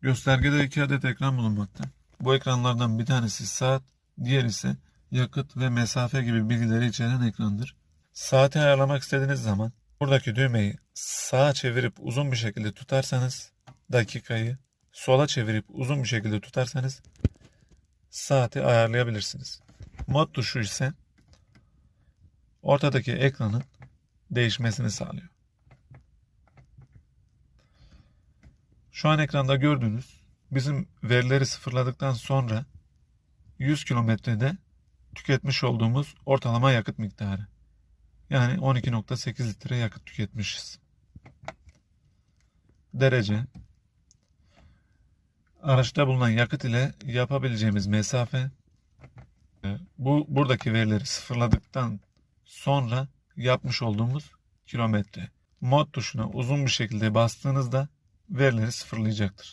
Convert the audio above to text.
Göstergede iki adet ekran bulunmakta. Bu ekranlardan bir tanesi saat, diğer ise yakıt ve mesafe gibi bilgileri içeren ekrandır. Saati ayarlamak istediğiniz zaman buradaki düğmeyi sağa çevirip uzun bir şekilde tutarsanız dakikayı, sola çevirip uzun bir şekilde tutarsanız saati ayarlayabilirsiniz. Mod tuşu ise ortadaki ekranın değişmesini sağlıyor. Şu an ekranda gördüğünüz bizim verileri sıfırladıktan sonra 100 kilometrede tüketmiş olduğumuz ortalama yakıt miktarı. Yani 12.8 litre yakıt tüketmişiz. Derece. Araçta bulunan yakıt ile yapabileceğimiz mesafe. e, Bu buradaki verileri sıfırladıktan sonra yapmış olduğumuz kilometre. Mod tuşuna uzun bir şekilde bastığınızda verileri sıfırlayacaktır.